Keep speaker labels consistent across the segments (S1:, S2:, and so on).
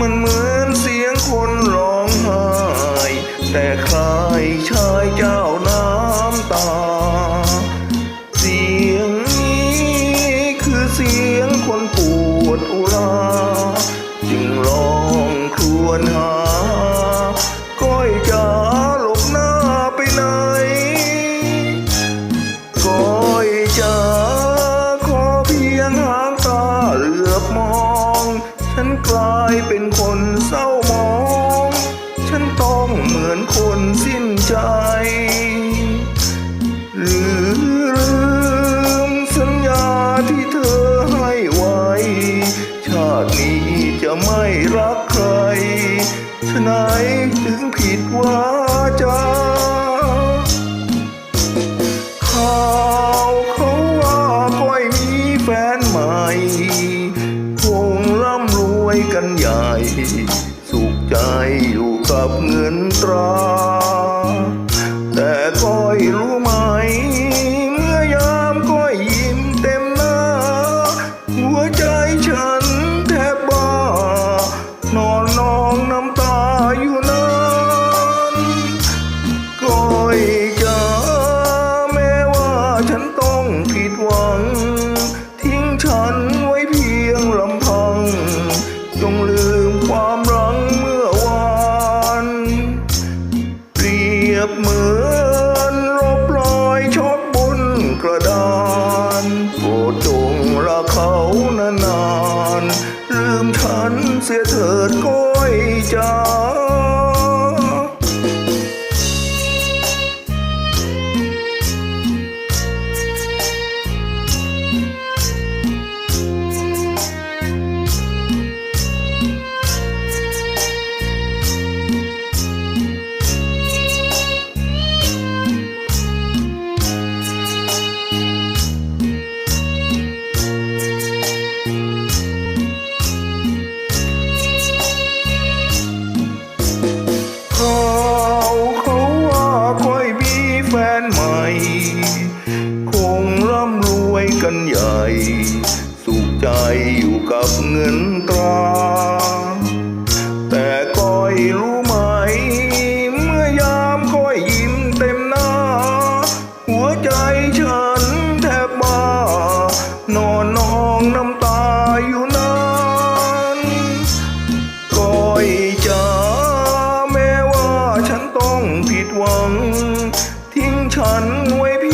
S1: มันเหมือน ฉนไหนถึงผิดวาจาข่าวเขาว่าก้อยมีแฟนใหม่คงร่ำรวยกันใหญ่ สุขใจอยู่กับเงินตรา ฉันไว้เพียงลำพัง จงลืมความรังเมื่อวานเปรียบเหมือนลบรอยชดบนกระดานโปรดจงรักเขานานๆลืมฉันเสียเถิดก้อยจ๋า เงินตรา แต่ก้อยรู้ไหม เมื่อยามก้อยยิ้มเต็มหน้า หัวใจฉันแทบบ้านอนนองน้ำตาอยู่นานก้อยจ๋าแม้ว่าฉันต้องผิดหวัง ทิ้งฉันไว้เพีย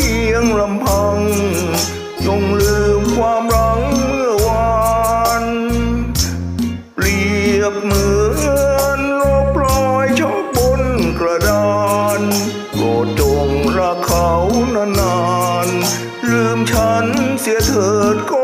S1: ดจงรักเขานานๆลืมฉันเสียเถิดก็